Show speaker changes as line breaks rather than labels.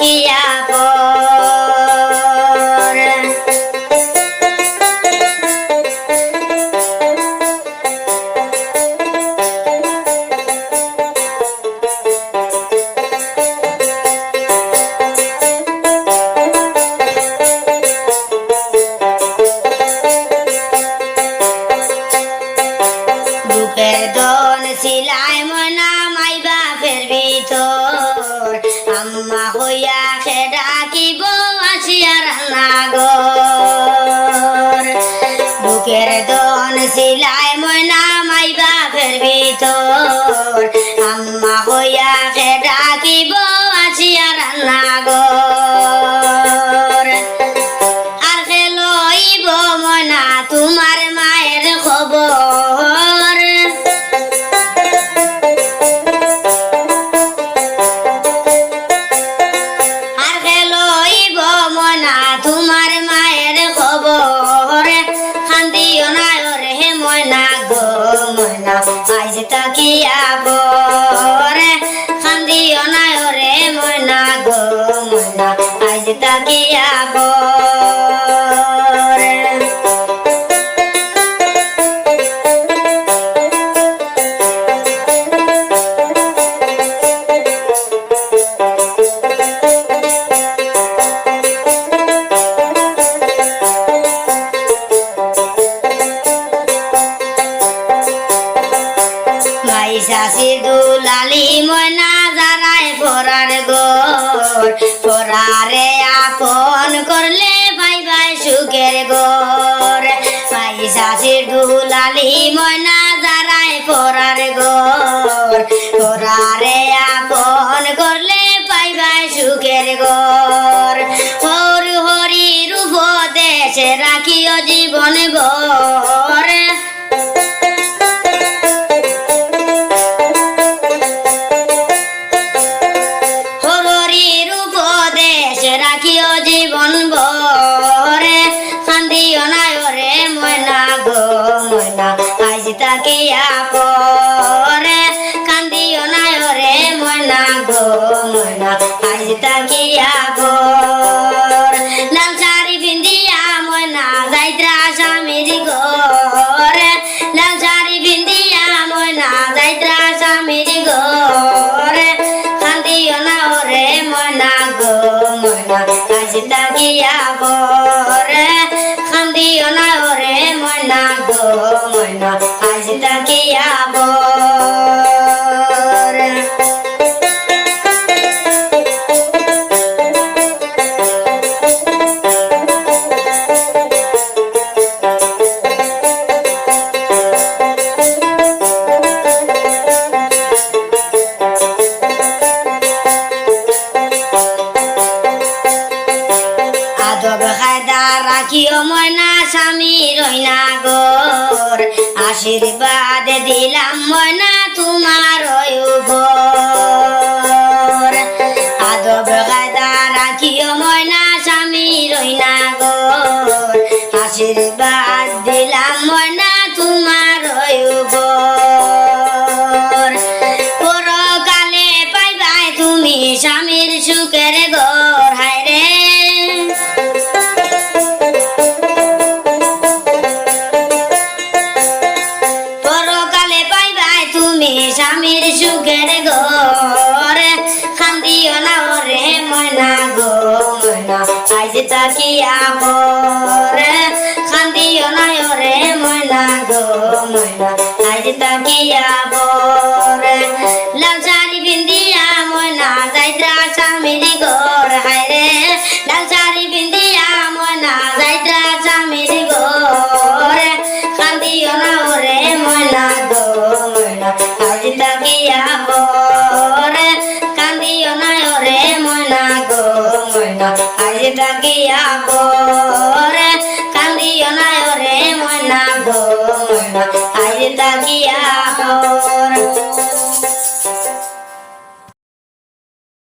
আজ বুকের দন সিলাই ময়না মাই বাপের ভিতর। আম্মা তাকিয়া বরে খান্দিও না রে ময়না গো ময়না আজ থাকিয়া বরে মাইশাসি দুলালি ময়না যারাই পরার গোর পরারে আপন করলে ভাই ভাই সুখের গোর মাইশাসি দুলালি ময়না যারাই পরার গোর পরারে আপন করলে ভাই ভাই সুখের গোর হর হরি রূপ দেশে রাখিও জীবন গোর জীবন তাকিয়া বরে কান্দিও না ওরে ময়না গো ময়না। আজ তাকিয়া রাখিও ময়না স্বামী রইনা গোর আশীর্বাদ দিলাম ময়না তোমার উপর। আদব খায়দা রাখিও ময়না স্বামী রইনা গোর আশীর্বাদ দিলাম ময়না তোমার উপর। পরকালে পাইবাই তুমি স্বামীর সুখের ঘর স্বামীর সুখের ঘর খান্দিও না রে ময়না গো, ময়না। আজ তাকিয়া পরে খান্দিও না রে ময়না গো, ময়না। আজ তাকিয়া পরে লাল শাড়ি পিন্দিয়া ময়না। যাইত্রা স্বামীর ঘর হায় রে লাল শাড়ি